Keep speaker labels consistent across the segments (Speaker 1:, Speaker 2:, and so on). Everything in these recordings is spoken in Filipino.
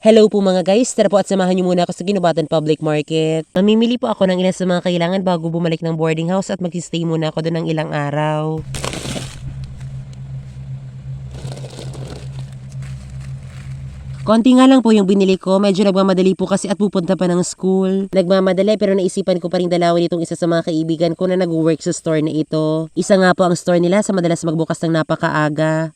Speaker 1: Hello po mga guys, tara po at samahan niyo muna ako sa Ginubatan Public Market. Mamimili po ako ng ilan sa mga kailangan bago bumalik ng boarding house at mag-stay muna ako doon ng ilang araw. Konti nga lang po yung binili ko, medyo nagmamadali po kasi at pupunta pa ng school. Nagmamadali pero naisipan ko pa rin dalawin itong isa sa mga kaibigan ko na nag-work sa store na ito. Isa nga po ang store nila sa madalas magbukas ng napakaaga.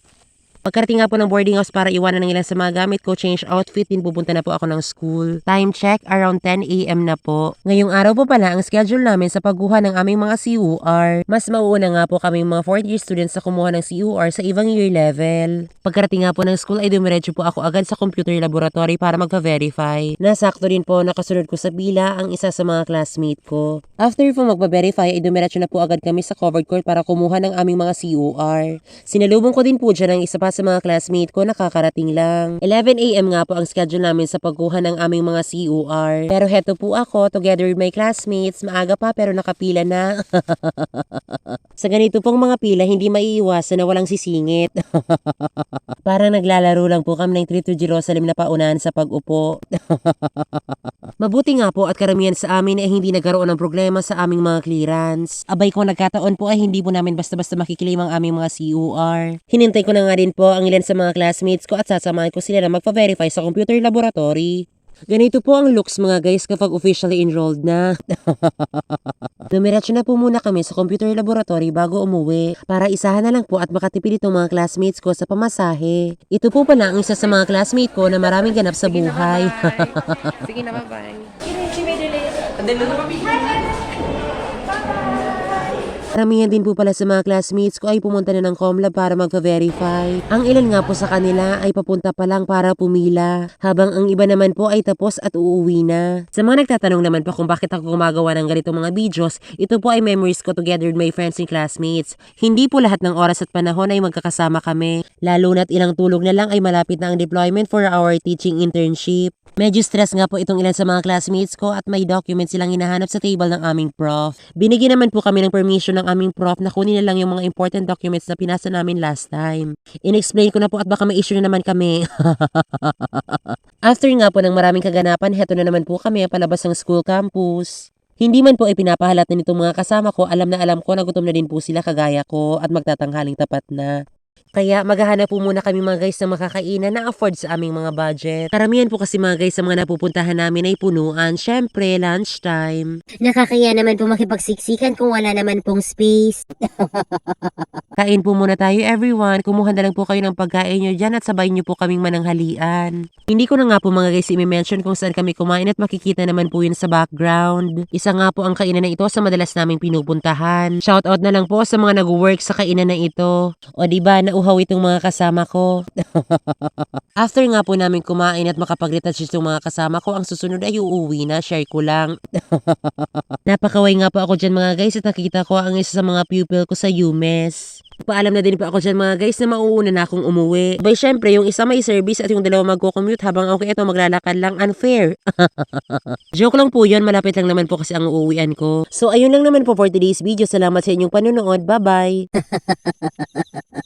Speaker 1: Pagkarating nga po ng boarding house para iwanan ng ilan sa mga gamit ko, change outfit, din pupunta na po ako ng school. Time check, around 10 a.m. na po. Ngayong araw po pala, ang schedule namin sa pagkuha ng aming mga CUR. Mas mauuna nga po kami mga 4th year students sa kumuha ng CUR sa ibang year level. Pagkarating nga po ng school ay dumiretso po ako agad sa computer laboratory para magpa-verify. Nasakto din po nakasunod ko sa pila ang isa sa mga classmate ko. After po magpa-verify ay dumiretso na po agad kami sa covered court para kumuha ng aming mga CUR. Sinalubong ko din po dyan ang isa pa sa mga classmate ko nakakarating lang. 11 a.m. nga po ang schedule namin sa pagkuha ng aming mga CUR. Pero heto po ako, together with my classmates, maaga pa pero nakapila na. sa ganito pong mga pila, hindi maiiwasan na walang sisingit. Parang naglalaro lang po kami ng Trip to Jerusalem na paunahan sa pag-upo. Mabuti nga po at karamihan sa amin ay hindi nagkaroon ng problema sa aming mga clearance. Abay kung nagkataon po ay hindi po namin basta-basta makiklaim ang aming mga CUR. Hinintay ko na nga din po ang ilan sa mga classmates ko at sasamahan ko sila na magpa-verify sa computer laboratory. Ganito po ang looks mga guys kapag officially enrolled na. Dumiretso na po muna kami sa computer laboratory bago umuwi para isahan na lang po at makatipid itong mga classmates ko sa pamasahe. Ito po pala ang isa sa mga classmate ko na maraming ganap sa buhay.
Speaker 2: Sige na, bye-bye.
Speaker 1: Karamihan din po pala sa mga classmates ko ay pumunta na ng Comlab para magpa-verify. Ang ilan nga po sa kanila ay papunta pa lang para pumila, habang ang iba naman po ay tapos at uuwi na. Sa mga nagtatanong naman po kung bakit ako gumagawa ng ganitong mga videos, ito po ay memories ko together with my friends and classmates. Hindi po lahat ng oras at panahon ay magkakasama kami, lalo na't ilang tulog na lang ay malapit na ang deployment for our teaching internship. Medyo stress nga po itong ilan sa mga classmates ko at may documents silang hinahanap sa table ng aming prof. Binigyan naman po kami ng permission aming prof na kunin na lang yung mga important documents na pinasa namin last time. In-explain ko na po at baka may issue na naman kami. After nga po ng maraming kaganapan, heto na naman po kami palabas ng school campus. Hindi man po ay pinapahalata nitong mga kasama ko, alam na alam ko na gutom na din po sila kagaya ko at magtatanghaling tapat na. Kaya maghahanap po muna kami mga guys ng makakainan na afford sa aming mga budget. Karamihan po kasi mga guys sa mga napupuntahan namin ay punuan. Syempre, lunchtime.
Speaker 3: Nakakaya naman po makipagsiksikan kung wala naman pong space.
Speaker 1: Kain po muna tayo everyone. Kumuha na lang po kayo ng pagkain nyo dyan at sabay nyo po kaming mananghalian. Hindi ko na nga po mga guys i-mention kung saan kami kumain at makikita naman po yun sa background. Isa nga po ang kainan na ito sa madalas naming pinupuntahan. Shoutout na lang po sa mga nag-work sa kainan na ito. O diba, nauhaw itong mga kasama ko. After nga po namin kumain at makapag-retouch itong mga kasama ko, ang susunod ay uuwi na. Share ko lang. Napakaway nga po ako dyan mga guys at nakikita ko ang isa sa mga pupil ko sa UMES. Paalam na din po ako dyan mga guys na mauuna na akong umuwi. Bay syempre, yung isa may service at yung dalawa magko-commute habang okay ito maglalakad lang unfair. Joke lang po yun, malapit lang naman po kasi ang uuwian ko. So ayun lang naman po for today's video. Salamat sa inyong panonood. Bye-bye!